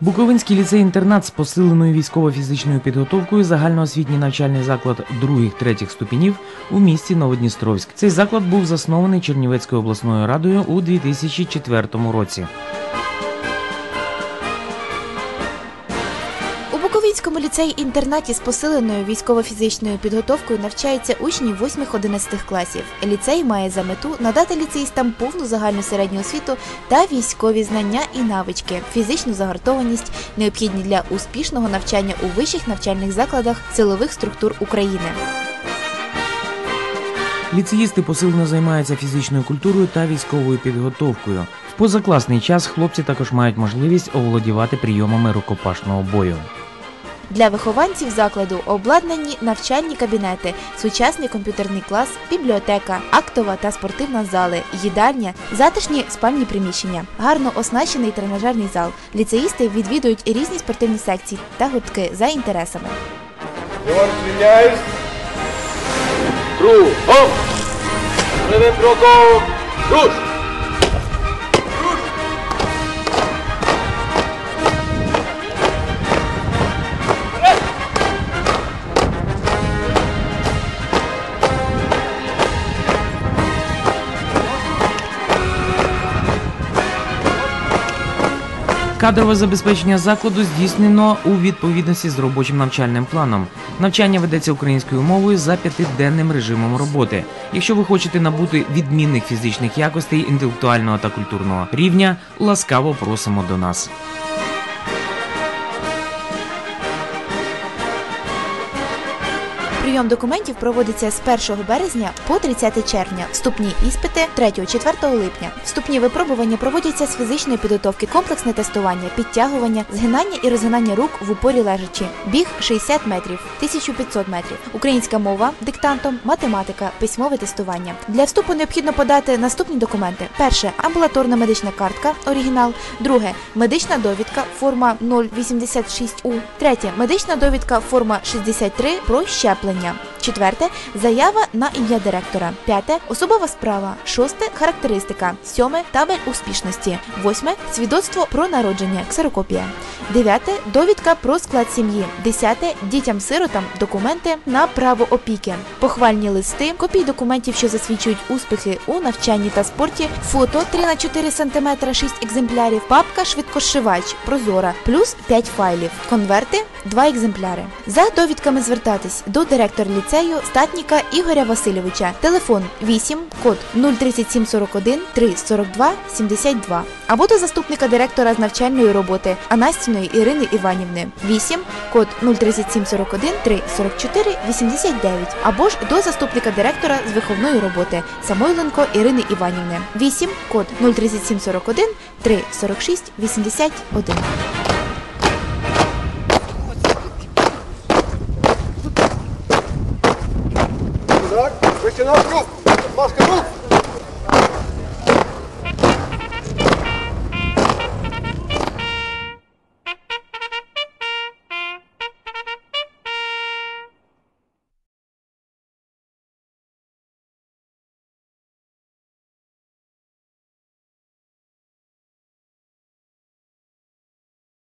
Буковинський ліцей-інтернат з посиленою військово-фізичною підготовкою загальноосвітній навчальний заклад других-третіх ступенів у місті Новодністровськ. Цей заклад був заснований Чернівецькою обласною радою у 2004 році. Буковинському ліцеї-інтернаті з посиленою військово-фізичною підготовкою навчаються учні 8-11 класів. Ліцей має за мету надати ліцеїстам повну загальну середню освіту та військові знання і навички, фізичну загартованість, необхідні для успішного навчання у вищих навчальних закладах силових структур України. Ліцеїсти посилено займаються фізичною культурою та військовою підготовкою. В позакласний час хлопці також мають можливість оволодівати прийомами рукопашного бою. Для вихованців закладу обладнані навчальні кабінети, сучасний комп'ютерний клас, бібліотека, актова та спортивна зали, їдальня, затишні спальні приміщення, гарно оснащений тренажерний зал. Ліцеїсти відвідують різні спортивні секції та гуртки за інтересами. Кругом. Кроком. Руш. Кадрове забезпечення закладу здійснено у відповідності з робочим навчальним планом. Навчання ведеться українською мовою за п'ятиденним режимом роботи. Якщо ви хочете набути відмінних фізичних якостей інтелектуального та культурного рівня, ласкаво просимо до нас. Прийом документів проводиться з 1 березня по 30 червня. Вступні іспити 3-4 липня. Вступні випробування проводяться з фізичної підготовки, комплексне тестування, підтягування, згинання і розгинання рук в упорі лежачі. Біг 60 метрів, 1500 метрів. Українська мова диктантом, математика, письмове тестування. Для вступу необхідно подати наступні документи: перше амбулаторна медична картка, оригінал. Друге медична довідка, форма 086У. Третє медична довідка, форма 63 про щеплення. 개념 Четверте заява на ім'я директора. П'яте особова справа. Шосте характеристика. Сьоме табель успішності. Восьме свідоцтво про народження. Ксерокопія. Дев'яте довідка про склад сім'ї. Десяте дітям-сиротам документи на право опіки. Похвальні листи, копії документів, що засвідчують успіхи у навчанні та спорті, фото 3 на 4 см 6 екземплярів, папка швидкошивач, прозора, плюс 5 файлів, конверти 2 екземпляри. За довідками звертатись до директора ліцею Статніка Ігоря Васильовича. Телефон 8, код 03741 342 72 або до заступника директора з навчальної роботи Анастіної Ірини Іванівни 8, код 03741 344 89 або ж до заступника директора з виховної роботи Самойленко Ірини Іванівни 8, код 03741 346 81. Маски на руку! Маски руку!